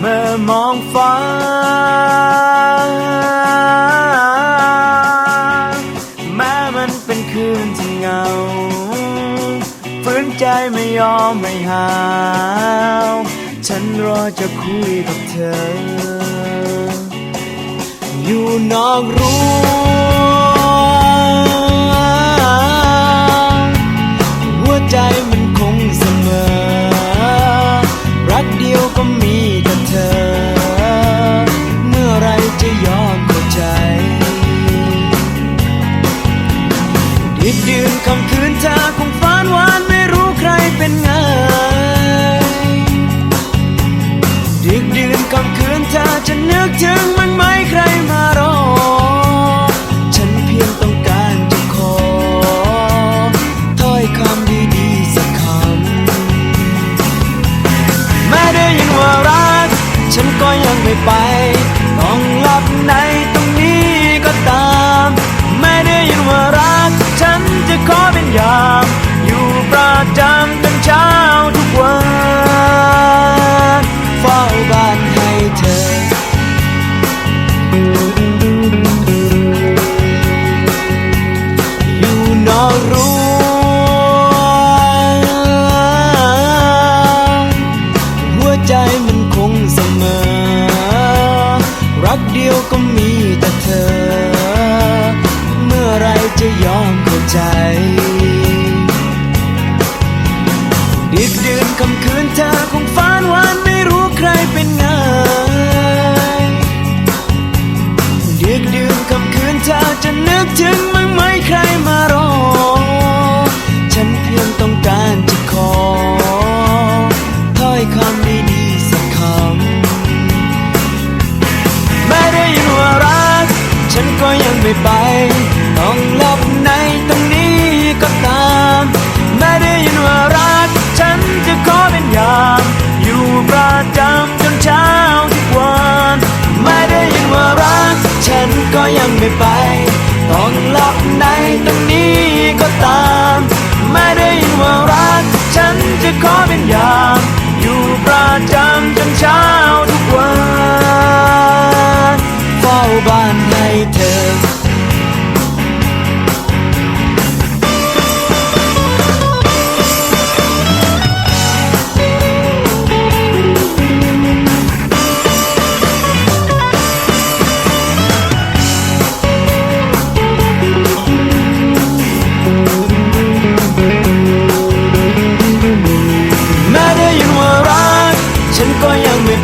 เมื่อมองฟ้า แม้มันเป็นคืนที่เงาฝืนใจไม่ยอมไม่หาว ฉันรอจะคุยกับเธอ อยู่นอกรั้ คืนเธอคงฝันหวานไม่รู้ใครเป็นไงดึกดื่นคำคืนเธอจะนึกถึงมันไหมใครมารอ ฉันเพียงต้องการจะขอถ้อยคำดีๆสักคำแม้ได้ยินว่ารัก ฉันก็ยังไม่ไป ดื่นคำคืนเธอคงฝันวานไม่รู้ใครเป็นไงดึกดื่นคำคืนเธอจะนึกถึงมั้งไหมใครมารอ ฉันเพียงต้องการจะขอถ้อยคำดีๆสักคำไม่ได้ยินว่ารัก ฉันก็ยังไม่ไป ต้องหลับในตรงนี้ ป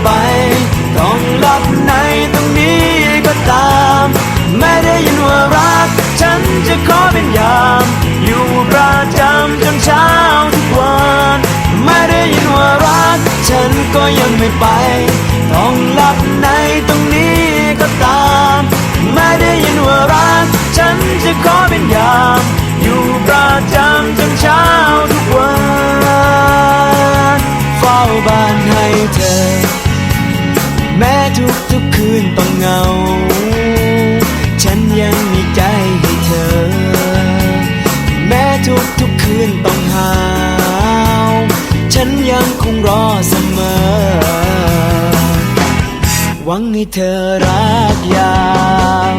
ไป ต้องหลับในตรงนี้ก็ตามแม้ได้ยินว่ารัก ฉันจะขอเป็นยาม อยู่ประจำจนเช้าทุกวัน ไม่ได้ยินว่ารัก ฉันก็ยังไม่ไป ทุกทุกคืนต้องเงา ฉันยังมีใจให้เธอ แม้ทุกทุกคืนต้องหาว ฉันยังคงรอเสมอ หวังให้เธอรักยาม